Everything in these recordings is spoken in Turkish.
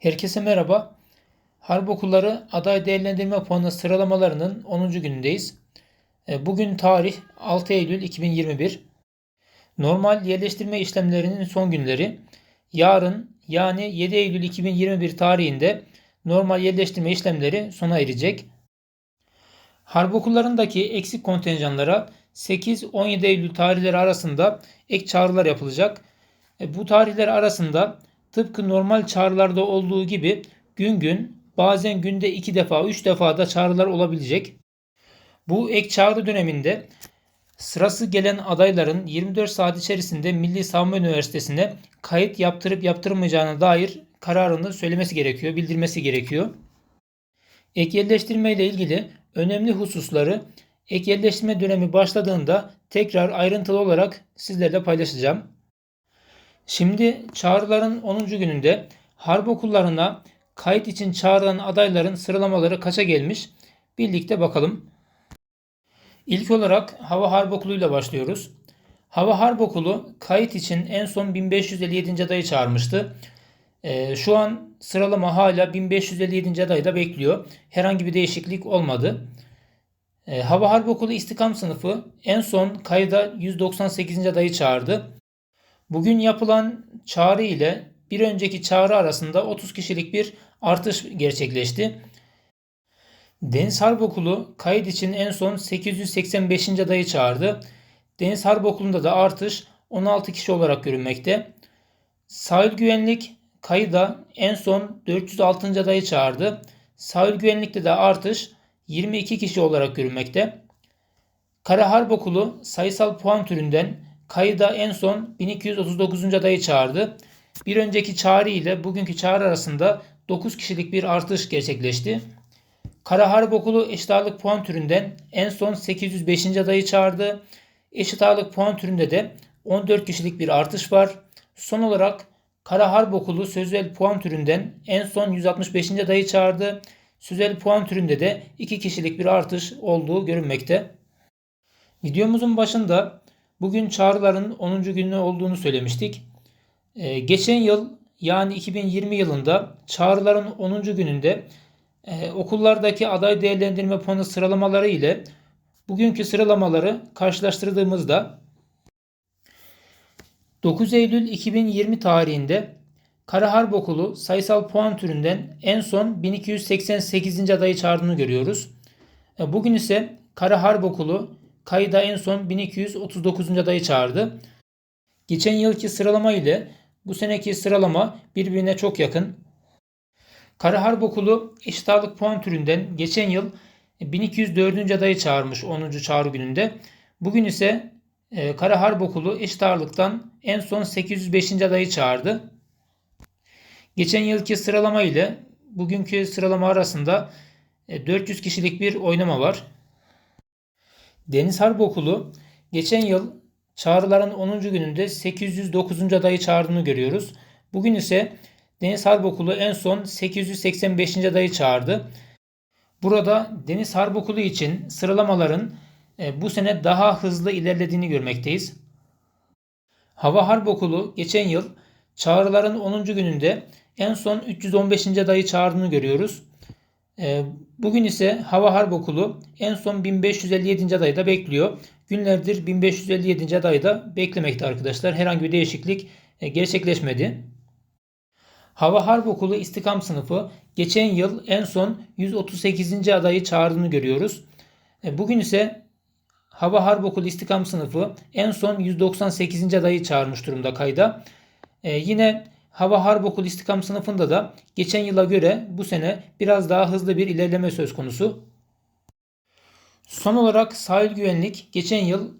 Herkese merhaba. Harp Okulları aday değerlendirme puanı sıralamalarının 10. günündeyiz. E, Bugün tarih 6 Eylül 2021. Normal yerleştirme işlemlerinin son günleri. Yarın yani 7 Eylül 2021 tarihinde normal yerleştirme işlemleri sona erecek. Harp okullarındaki eksik kontenjanlara 8-17 Eylül tarihleri arasında ek çağrılar yapılacak. E, Bu tarihler arasında tıpkı normal çağrılarda olduğu gibi gün gün bazen günde 2 defa 3 defa da çağrılar olabilecek. Bu ek çağrı döneminde sırası gelen adayların 24 saat içerisinde Milli Savunma Üniversitesi'ne kayıt yaptırıp yaptırmayacağına dair kararını söylemesi gerekiyor, bildirmesi gerekiyor. Ek yerleştirme ile ilgili önemli hususları ek yerleştirme dönemi başladığında tekrar ayrıntılı olarak sizlerle paylaşacağım. Şimdi çağrıların 10. gününde harp okullarına kayıt için çağrılan adayların sıralamaları kaça gelmiş? Birlikte bakalım. İlk olarak Hava Harp Okulu ile başlıyoruz. Hava Harp Okulu kayıt için en son 1557. adayı çağırmıştı. Ee, şu an sıralama hala 1557. adayda bekliyor. Herhangi bir değişiklik olmadı. Ee, Hava Harp Okulu İstikam sınıfı en son kayda 198. adayı çağırdı. Bugün yapılan çağrı ile bir önceki çağrı arasında 30 kişilik bir artış gerçekleşti. Deniz Harp Okulu kayıt için en son 885. adayı çağırdı. Deniz Harp Okulu'nda da artış 16 kişi olarak görünmekte. Sahil Güvenlik kayıda en son 406. adayı çağırdı. Sahil Güvenlik'te de artış 22 kişi olarak görünmekte. Kara Harp Okulu sayısal puan türünden kayıda en son 1239. adayı çağırdı. Bir önceki çağrı ile bugünkü çağrı arasında 9 kişilik bir artış gerçekleşti. Kara Harp Okulu eşit ağırlık puan türünden en son 805. adayı çağırdı. Eşit ağırlık puan türünde de 14 kişilik bir artış var. Son olarak Kara Harp Okulu sözel puan türünden en son 165. adayı çağırdı. Sözel puan türünde de 2 kişilik bir artış olduğu görünmekte. Videomuzun başında bugün çağrıların 10. günü olduğunu söylemiştik. Ee, geçen yıl yani 2020 yılında çağrıların 10. gününde e, okullardaki aday değerlendirme puanı sıralamaları ile bugünkü sıralamaları karşılaştırdığımızda 9 Eylül 2020 tarihinde Kara Harp Okulu sayısal puan türünden en son 1288. adayı çağırdığını görüyoruz. E, Bugün ise Kara Harp Okulu kayıda en son 1239. adayı çağırdı. Geçen yılki sıralama ile bu seneki sıralama birbirine çok yakın. Kara Harp Okulu eşit ağırlık puan türünden geçen yıl 1204. adayı çağırmış 10. çağrı gününde. Bugün ise e, Kara Harp Okulu eşit ağırlıktan en son 805. adayı çağırdı. Geçen yılki sıralama ile bugünkü sıralama arasında 400 e, kişilik bir oynama var. Deniz Harp Okulu geçen yıl çağrıların 10. gününde 809. adayı çağırdığını görüyoruz. Bugün ise Deniz Harp Okulu en son 885. adayı çağırdı. Burada Deniz Harp Okulu için sıralamaların e, bu sene daha hızlı ilerlediğini görmekteyiz. Hava Harp Okulu geçen yıl çağrıların 10. gününde en son 315. adayı çağırdığını görüyoruz. E, bugün ise Hava Harp Okulu en son 1557. adayda bekliyor. Günlerdir 1557. adayda beklemekte arkadaşlar. Herhangi bir değişiklik e, gerçekleşmedi. Hava Harp Okulu İstikam sınıfı geçen yıl en son 138. adayı çağırdığını görüyoruz. E, bugün ise Hava Harp Okulu İstikam sınıfı en son 198. adayı çağırmış durumda kayda. Ee, yine Hava Harp Okulu İstikam sınıfında da geçen yıla göre bu sene biraz daha hızlı bir ilerleme söz konusu. Son olarak sahil güvenlik geçen yıl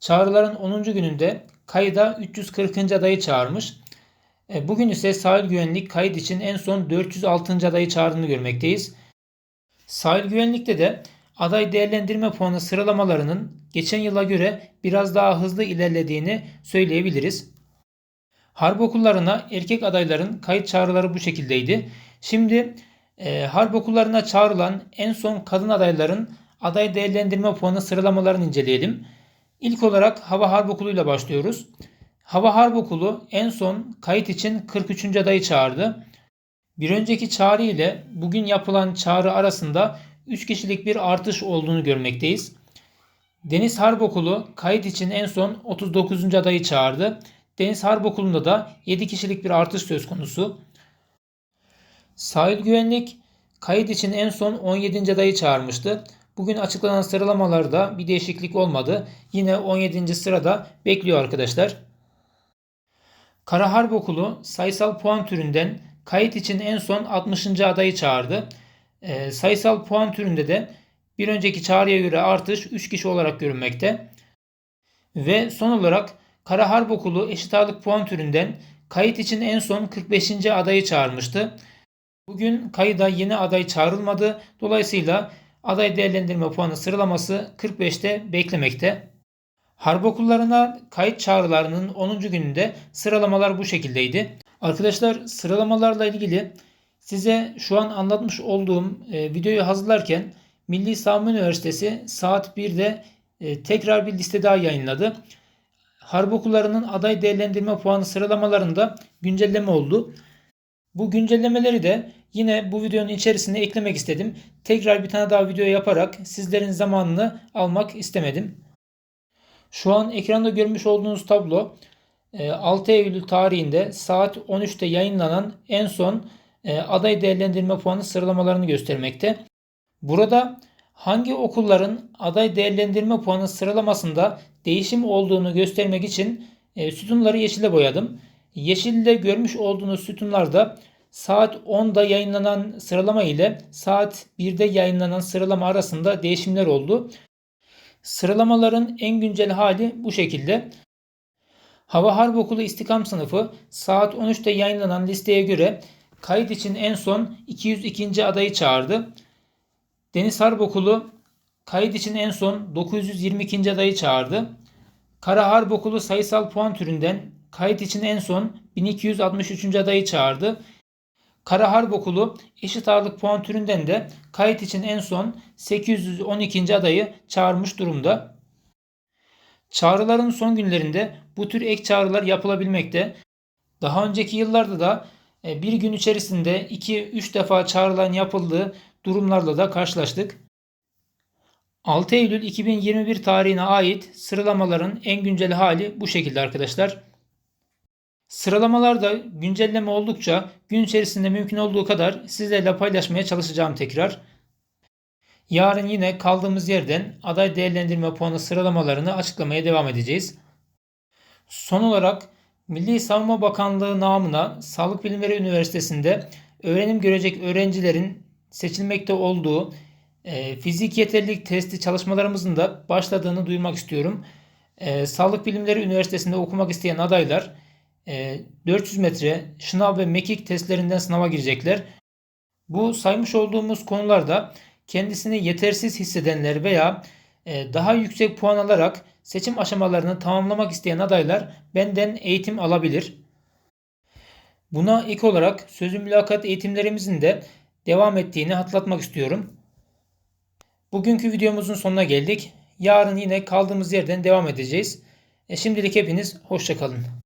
çağrıların 10. gününde kayda 340. adayı çağırmış. E, bugün ise sahil güvenlik kayıt için en son 406. adayı çağırdığını görmekteyiz. Sahil güvenlikte de aday değerlendirme puanı sıralamalarının geçen yıla göre biraz daha hızlı ilerlediğini söyleyebiliriz. Harp okullarına erkek adayların kayıt çağrıları bu şekildeydi. Şimdi e, harp okullarına çağrılan en son kadın adayların aday değerlendirme puanı sıralamalarını inceleyelim. İlk olarak Hava Harp Okulu ile başlıyoruz. Hava Harp Okulu en son kayıt için 43. adayı çağırdı. Bir önceki çağrı ile bugün yapılan çağrı arasında 3 kişilik bir artış olduğunu görmekteyiz. Deniz Harp Okulu kayıt için en son 39. adayı çağırdı. Deniz Harp Okulu'nda da 7 kişilik bir artış söz konusu. Sahil Güvenlik kayıt için en son 17. adayı çağırmıştı. Bugün açıklanan sıralamalarda bir değişiklik olmadı. Yine 17. sırada bekliyor arkadaşlar. Kara Harp Okulu sayısal puan türünden kayıt için en son 60. adayı çağırdı. E, sayısal puan türünde de bir önceki çağrıya göre artış 3 kişi olarak görünmekte. Ve son olarak Kara Harp Okulu eşit ağırlık puan türünden kayıt için en son 45. adayı çağırmıştı. Bugün kayıda yeni aday çağrılmadı. Dolayısıyla aday değerlendirme puanı sıralaması 45'te beklemekte. Harp okullarına kayıt çağrılarının 10. gününde sıralamalar bu şekildeydi. Arkadaşlar sıralamalarla ilgili size şu an anlatmış olduğum e, videoyu hazırlarken Milli Savunma Üniversitesi saat 1'de e, tekrar bir liste daha yayınladı. Harp okullarının aday değerlendirme puanı sıralamalarında güncelleme oldu. Bu güncellemeleri de yine bu videonun içerisine eklemek istedim. Tekrar bir tane daha video yaparak sizlerin zamanını almak istemedim. Şu an ekranda görmüş olduğunuz tablo 6 Eylül tarihinde saat 13'te yayınlanan en son e, aday değerlendirme puanı sıralamalarını göstermekte. Burada hangi okulların aday değerlendirme puanı sıralamasında değişim olduğunu göstermek için e, sütunları yeşile boyadım. Yeşilde görmüş olduğunuz sütunlarda saat 10'da yayınlanan sıralama ile saat 1'de yayınlanan sıralama arasında değişimler oldu. Sıralamaların en güncel hali bu şekilde. Hava Harp Okulu İstikam Sınıfı saat 13'te yayınlanan listeye göre kayıt için en son 202. adayı çağırdı. Deniz Harp Okulu kayıt için en son 922. adayı çağırdı. Kara Harp Okulu sayısal puan türünden kayıt için en son 1263. adayı çağırdı. Kara Harp Okulu eşit ağırlık puan türünden de kayıt için en son 812. adayı çağırmış durumda. Çağrıların son günlerinde bu tür ek çağrılar yapılabilmekte. Daha önceki yıllarda da e, bir gün içerisinde 2-3 defa çağrılan yapıldığı durumlarla da karşılaştık. 6 Eylül 2021 tarihine ait sıralamaların en güncel hali bu şekilde arkadaşlar. Sıralamalarda güncelleme oldukça gün içerisinde mümkün olduğu kadar sizlerle paylaşmaya çalışacağım tekrar. Yarın yine kaldığımız yerden aday değerlendirme puanı sıralamalarını açıklamaya devam edeceğiz. Son olarak Milli Savunma Bakanlığı namına Sağlık Bilimleri Üniversitesi'nde öğrenim görecek öğrencilerin seçilmekte olduğu e, fizik yeterlilik testi çalışmalarımızın da başladığını duyurmak istiyorum. E, Sağlık Bilimleri Üniversitesi'nde okumak isteyen adaylar e, 400 metre şınav ve mekik testlerinden sınava girecekler. Bu saymış olduğumuz konularda kendisini yetersiz hissedenler veya e, daha yüksek puan alarak seçim aşamalarını tamamlamak isteyen adaylar benden eğitim alabilir. Buna ek olarak sözü mülakat eğitimlerimizin de devam ettiğini hatırlatmak istiyorum. Bugünkü videomuzun sonuna geldik. Yarın yine kaldığımız yerden devam edeceğiz. E şimdilik hepiniz hoşçakalın.